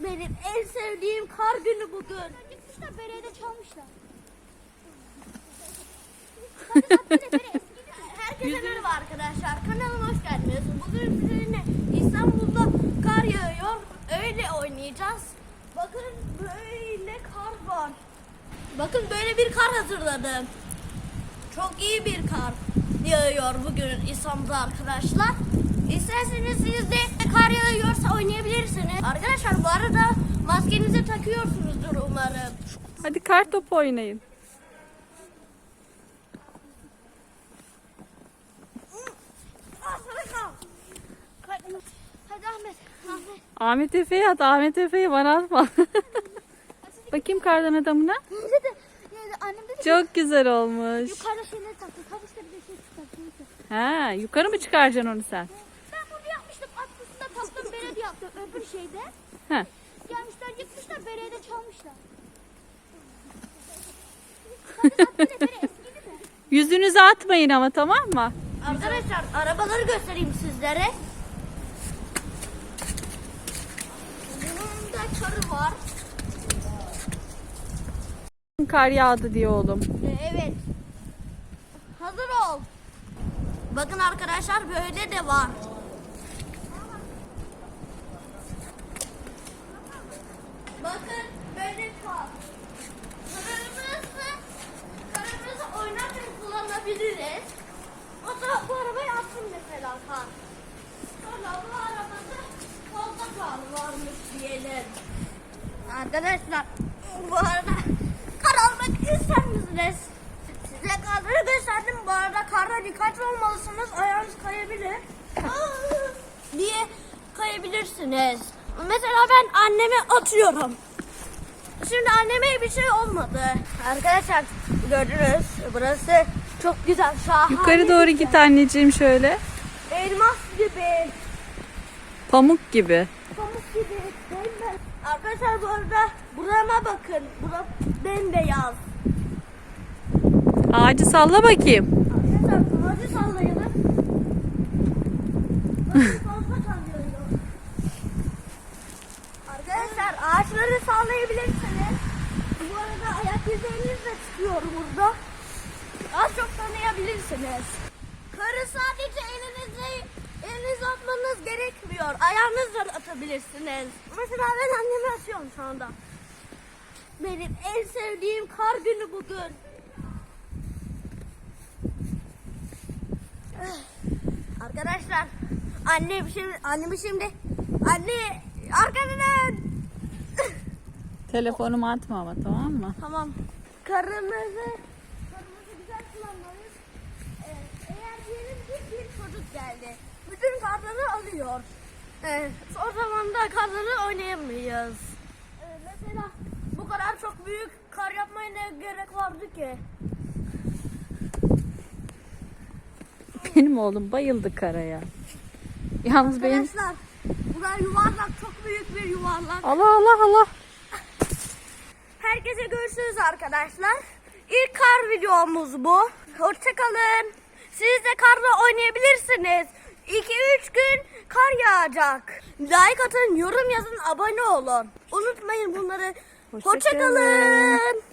Benim en sevdiğim kar günü bugün. Gitmişler berede çalmışlar. Herkese merhaba arkadaşlar. Kanalıma hoş geldiniz. Bugün sizinle İstanbul'da kar yağıyor. Öyle oynayacağız. Bakın böyle kar var. Bakın böyle bir kar hazırladım. Çok iyi bir kar yağıyor bugün İstanbul'da arkadaşlar. İsterseniz siz de kar yağıyorsa oynayabilirsiniz. Arkadaşlar bu arada maskenizi takıyorsunuzdur umarım. Hadi kar topu oynayın. Hadi Ahmet. Ahmet. Ahmet Efe'ye at. Ahmet Efe'yi bana atma. Bakayım kardan adamına. Çok güzel olmuş. şeyleri bir de şey. Ha, yukarı mı çıkaracaksın onu sen? Ben bunu yapmıştım. Aslında taktım berede yaptım. Öbür şeyde. Ha. Gelmişler çalmışlar. Bak bir de mi? Yüzünüzü atmayın ama tamam mı? Arkadaşlar arabaları göstereyim sizlere. Bunun da var. Kar yağdı diye oğlum. Ee, Evet. Hazır ol. Bakın arkadaşlar böyle de var. Bakın böyle kar. Kararımızı, kararımızı oynarken kullanabiliriz. O da bu arabayı atsın mesela kar. Sonra bu arabada fazla kar varmış diyelim. Arkadaşlar bu arada kar almak ister misiniz? Size karları gösterdim. Bu arada karda dikkatli olmalısınız. Ayağınız kayabilir. Diye kayabilirsiniz. Mesela ben anneme atıyorum. Şimdi anneme bir şey olmadı. Arkadaşlar gördünüz. Burası çok güzel. Şahane. Yukarı doğru git anneciğim şöyle. Elmas gibi. Pamuk gibi. Pamuk gibi. Arkadaşlar bu arada burama bakın. Bura bembeyaz. Ağacı salla bakayım. Arkadaşlar ağacı sallayalım. Arkadaşlar ağaçları sallayabilirsiniz. Bu arada ayak izleriniz de çıkıyor burada. Az çok tanıyabilirsiniz. Karı sadece elinizle elinize atmanız gerekmiyor. Ayağınızla atabilirsiniz. Mesela ben anneme atıyorum şu anda. Benim en sevdiğim kar günü bugün. Arkadaşlar annem şimdi annemi şimdi anne arkanı dön. Telefonumu atma ama tamam mı? Tamam. Karımızı güzel kullanmalıyız. Ee, eğer diyelim ki bir çocuk geldi. Bütün alıyor. Ee, o zaman da kartları oynayamayız. Ee, mesela bu kadar çok büyük kar yapmaya ne gerek vardı ki? Benim oğlum bayıldı karaya. Yalnız benim... Arkadaşlar bunlar yuvarlak çok büyük bir yuvarlak. Allah Allah Allah. Herkese görüşürüz arkadaşlar. İlk kar videomuz bu. Hoşçakalın. Siz de karla oynayabilirsiniz. 2-3 gün yağacak. Like atın, yorum yazın, abone olun. Unutmayın bunları. Hoşça Hoşçakalın.